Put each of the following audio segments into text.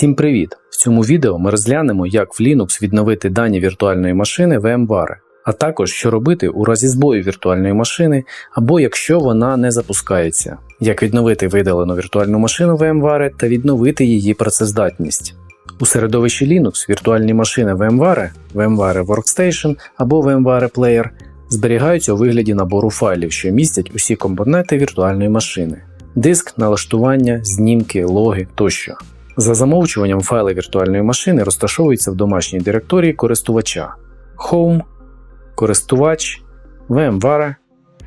Всім привіт! В цьому відео ми розглянемо, як в Linux відновити дані віртуальної машини VMware, а також що робити у разі збою віртуальної машини або якщо вона не запускається, як відновити видалену віртуальну машину VMware та відновити її працездатність. У середовищі Linux віртуальні машини VMware, VMware Workstation або VMware Player зберігаються у вигляді набору файлів, що містять усі компоненти віртуальної машини: диск, налаштування, знімки, логи тощо. За замовчуванням файли віртуальної машини розташовуються в домашній директорії користувача Home, користувач, VMware,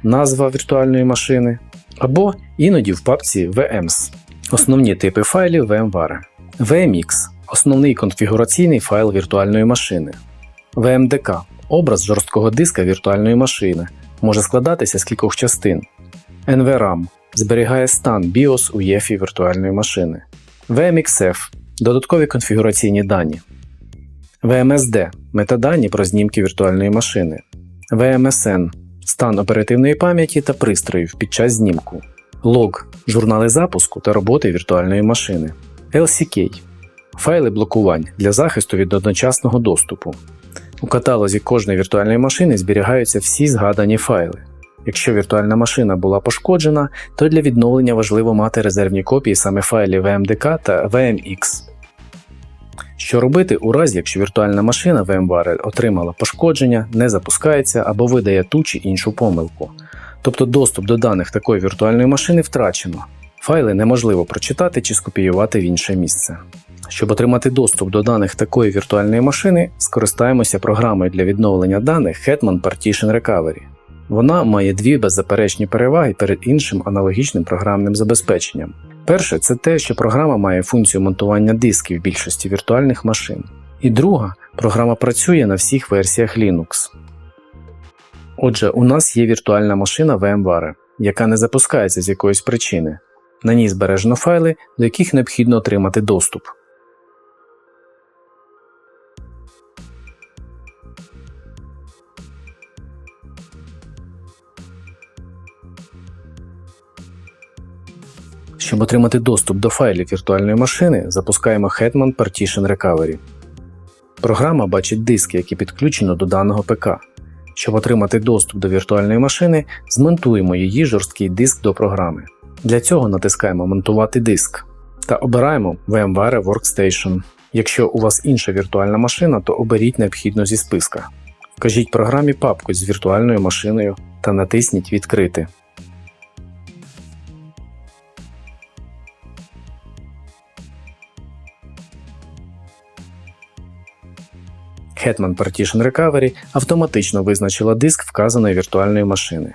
назва віртуальної машини або іноді в папці VMs. Основні типи файлів VMware. VMX основний конфігураційний файл віртуальної машини. VMDK образ жорсткого диска віртуальної машини, може складатися з кількох частин. NVRAM зберігає стан BIOS у ЄФІ віртуальної машини. VMXF додаткові конфігураційні дані. VMSD метадані про знімки віртуальної машини. VMSN стан оперативної пам'яті та пристроїв під час знімку. Лог журнали запуску та роботи віртуальної машини. LCK файли блокувань для захисту від одночасного доступу. У каталозі кожної віртуальної машини зберігаються всі згадані файли. Якщо віртуальна машина була пошкоджена, то для відновлення важливо мати резервні копії саме файлів VMDK та VMX. Що робити у разі, якщо віртуальна машина VMware отримала пошкодження, не запускається або видає ту чи іншу помилку. Тобто доступ до даних такої віртуальної машини втрачено. Файли неможливо прочитати чи скопіювати в інше місце. Щоб отримати доступ до даних такої віртуальної машини, скористаємося програмою для відновлення даних Hetman Partition Recovery. Вона має дві беззаперечні переваги перед іншим аналогічним програмним забезпеченням. Перше, це те, що програма має функцію монтування дисків в більшості віртуальних машин. І друга, програма працює на всіх версіях Linux. Отже, у нас є віртуальна машина VMware, яка не запускається з якоїсь причини. На ній збережено файли, до яких необхідно отримати доступ. Щоб отримати доступ до файлів віртуальної машини, запускаємо Hetman Partition Recovery. Програма бачить диски, які підключено до даного ПК. Щоб отримати доступ до віртуальної машини, змонтуємо її жорсткий диск до програми. Для цього натискаємо Монтувати диск та обираємо VMware Workstation. Якщо у вас інша віртуальна машина, то оберіть необхідну зі списка. Вкажіть програмі папку з віртуальною машиною та натисніть Відкрити. Hetman Partition Recovery автоматично визначила диск вказаної віртуальної машини.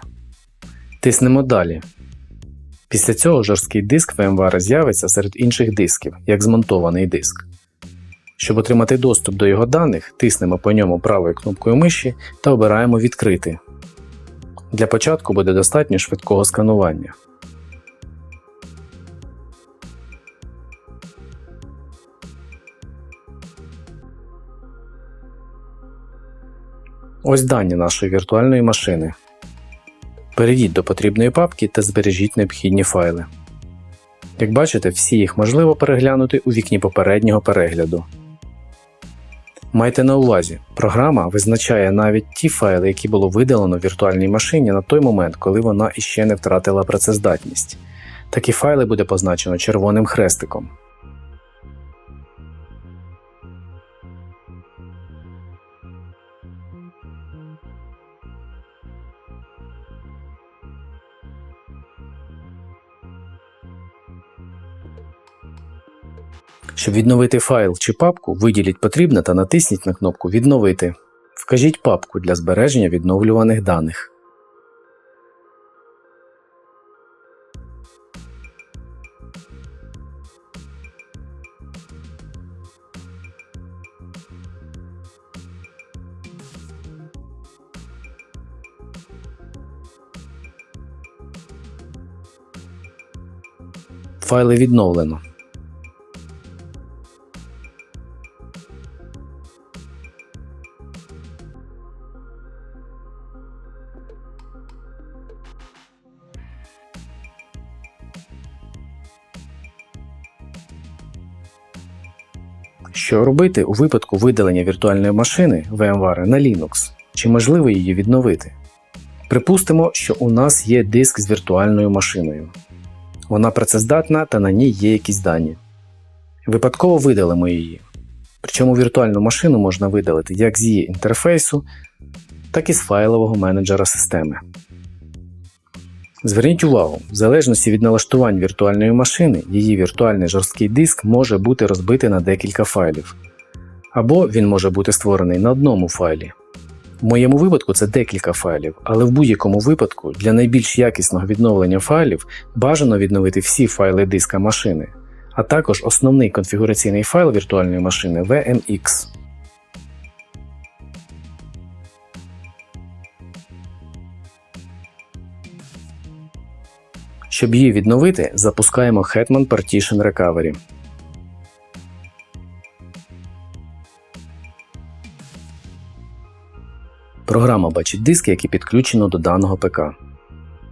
Тиснемо Далі. Після цього жорсткий диск VMware з'явиться серед інших дисків, як змонтований диск. Щоб отримати доступ до його даних, тиснемо по ньому правою кнопкою миші та обираємо Відкрити. Для початку буде достатньо швидкого сканування. Ось дані нашої віртуальної машини. Перейдіть до потрібної папки та збережіть необхідні файли. Як бачите, всі їх можливо переглянути у вікні попереднього перегляду. Майте на увазі, програма визначає навіть ті файли, які було видалено в віртуальній машині на той момент, коли вона іще не втратила працездатність. Такі файли буде позначено червоним хрестиком. Щоб відновити файл чи папку, виділіть потрібне та натисніть на кнопку Відновити. Вкажіть папку для збереження відновлюваних даних. Файли відновлено. Що робити у випадку видалення віртуальної машини VMware на Linux? Чи можливо її відновити? Припустимо, що у нас є диск з віртуальною машиною. Вона працездатна та на ній є якісь дані. Випадково видалимо її. Причому віртуальну машину можна видалити як з її інтерфейсу, так і з файлового менеджера системи. Зверніть увагу, в залежності від налаштувань віртуальної машини, її віртуальний жорсткий диск може бути розбитий на декілька файлів, або він може бути створений на одному файлі. В моєму випадку це декілька файлів, але в будь-якому випадку для найбільш якісного відновлення файлів бажано відновити всі файли диска машини, а також основний конфігураційний файл віртуальної машини VMX. Щоб її відновити, запускаємо Hetman Partition Recovery. Програма бачить диски, які підключено до даного ПК.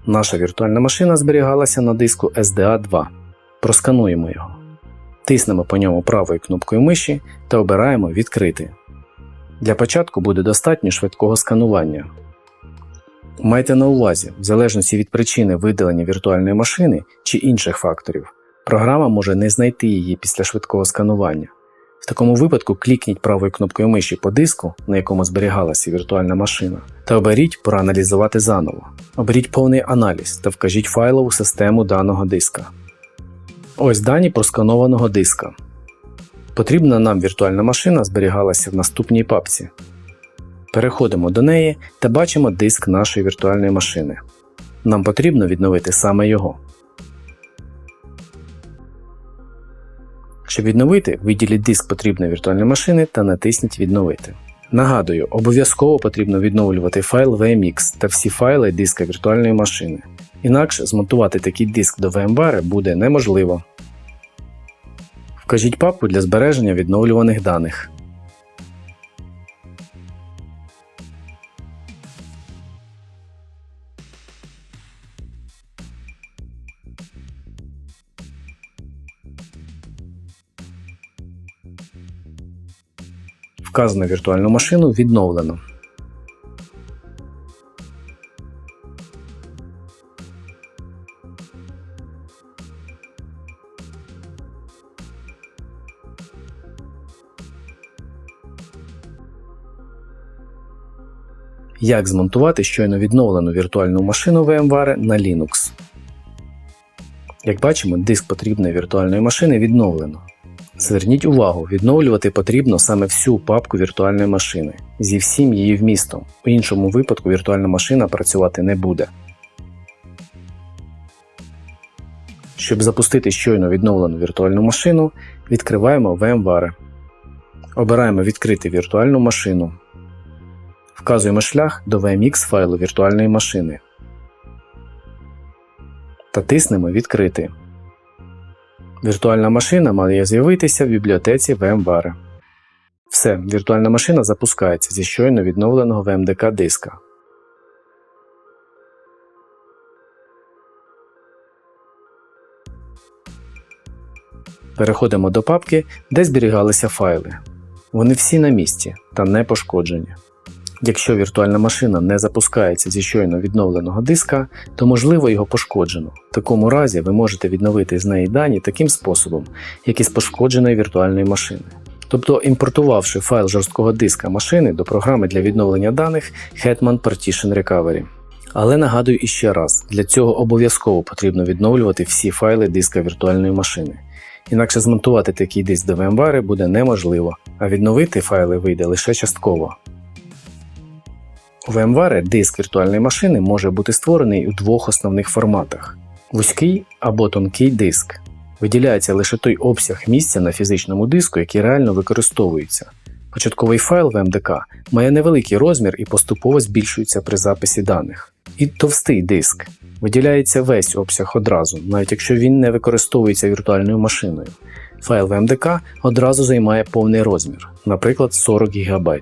Наша віртуальна машина зберігалася на диску SDA 2. Проскануємо його. Тиснемо по ньому правою кнопкою миші та обираємо Відкрити. Для початку буде достатньо швидкого сканування. Майте на увазі, в залежності від причини видалення віртуальної машини чи інших факторів, програма може не знайти її після швидкого сканування. В такому випадку клікніть правою кнопкою миші по диску, на якому зберігалася віртуальна машина, та оберіть проаналізувати заново. Оберіть повний аналіз та вкажіть файлову систему даного диска. Ось дані просканованого диска. Потрібна нам віртуальна машина зберігалася в наступній папці. Переходимо до неї та бачимо диск нашої віртуальної машини. Нам потрібно відновити саме його. Щоб відновити, виділіть диск потрібної віртуальної машини та натисніть Відновити. Нагадую, обов'язково потрібно відновлювати файл VMX та всі файли диска віртуальної машини. Інакше змонтувати такий диск до VMware буде неможливо. Вкажіть папку для збереження відновлюваних даних. Вказану віртуальну машину відновлено. Як змонтувати щойно відновлену віртуальну машину VMware на Linux? Як бачимо, диск потрібної віртуальної машини відновлено. Зверніть увагу, відновлювати потрібно саме всю папку віртуальної машини зі всім її вмістом. У іншому випадку віртуальна машина працювати не буде. Щоб запустити щойно відновлену віртуальну машину, відкриваємо VMware. Обираємо Відкрити віртуальну машину. Вказуємо шлях до VMX файлу віртуальної машини та тиснемо Відкрити. Віртуальна машина має з'явитися в бібліотеці VMware. Все, віртуальна машина запускається зі щойно відновленого VMDK диска. Переходимо до папки, де зберігалися файли. Вони всі на місці та не пошкоджені. Якщо віртуальна машина не запускається зі щойно відновленого диска, то можливо його пошкоджено. В такому разі ви можете відновити з неї дані таким способом, як і з пошкодженої віртуальної машини. Тобто імпортувавши файл жорсткого диска машини до програми для відновлення даних Hetman Partition Recovery. Але нагадую іще раз, для цього обов'язково потрібно відновлювати всі файли диска віртуальної машини. Інакше змонтувати такий диск до VMware буде неможливо, а відновити файли вийде лише частково. У VMware диск віртуальної машини може бути створений у двох основних форматах: вузький або тонкий диск. Виділяється лише той обсяг місця на фізичному диску, який реально використовується. Початковий файл VMDK має невеликий розмір і поступово збільшується при записі даних. І товстий диск виділяється весь обсяг одразу, навіть якщо він не використовується віртуальною машиною. Файл VMDK одразу займає повний розмір, наприклад, 40 ГБ.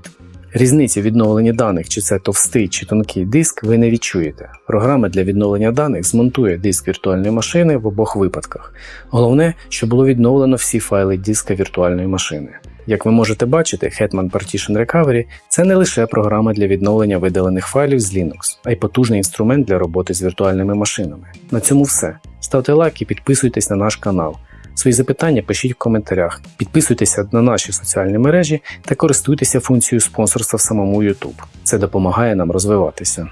Різниці в відновленні даних, чи це товстий чи тонкий диск, ви не відчуєте. Програма для відновлення даних змонтує диск віртуальної машини в обох випадках. Головне, щоб було відновлено всі файли диска віртуальної машини. Як ви можете бачити, Hetman Partition Recovery це не лише програма для відновлення видалених файлів з Linux, а й потужний інструмент для роботи з віртуальними машинами. На цьому все. Ставте лайк і підписуйтесь на наш канал. Свої запитання пишіть в коментарях, підписуйтеся на наші соціальні мережі та користуйтеся функцією спонсорства в самому YouTube. Це допомагає нам розвиватися.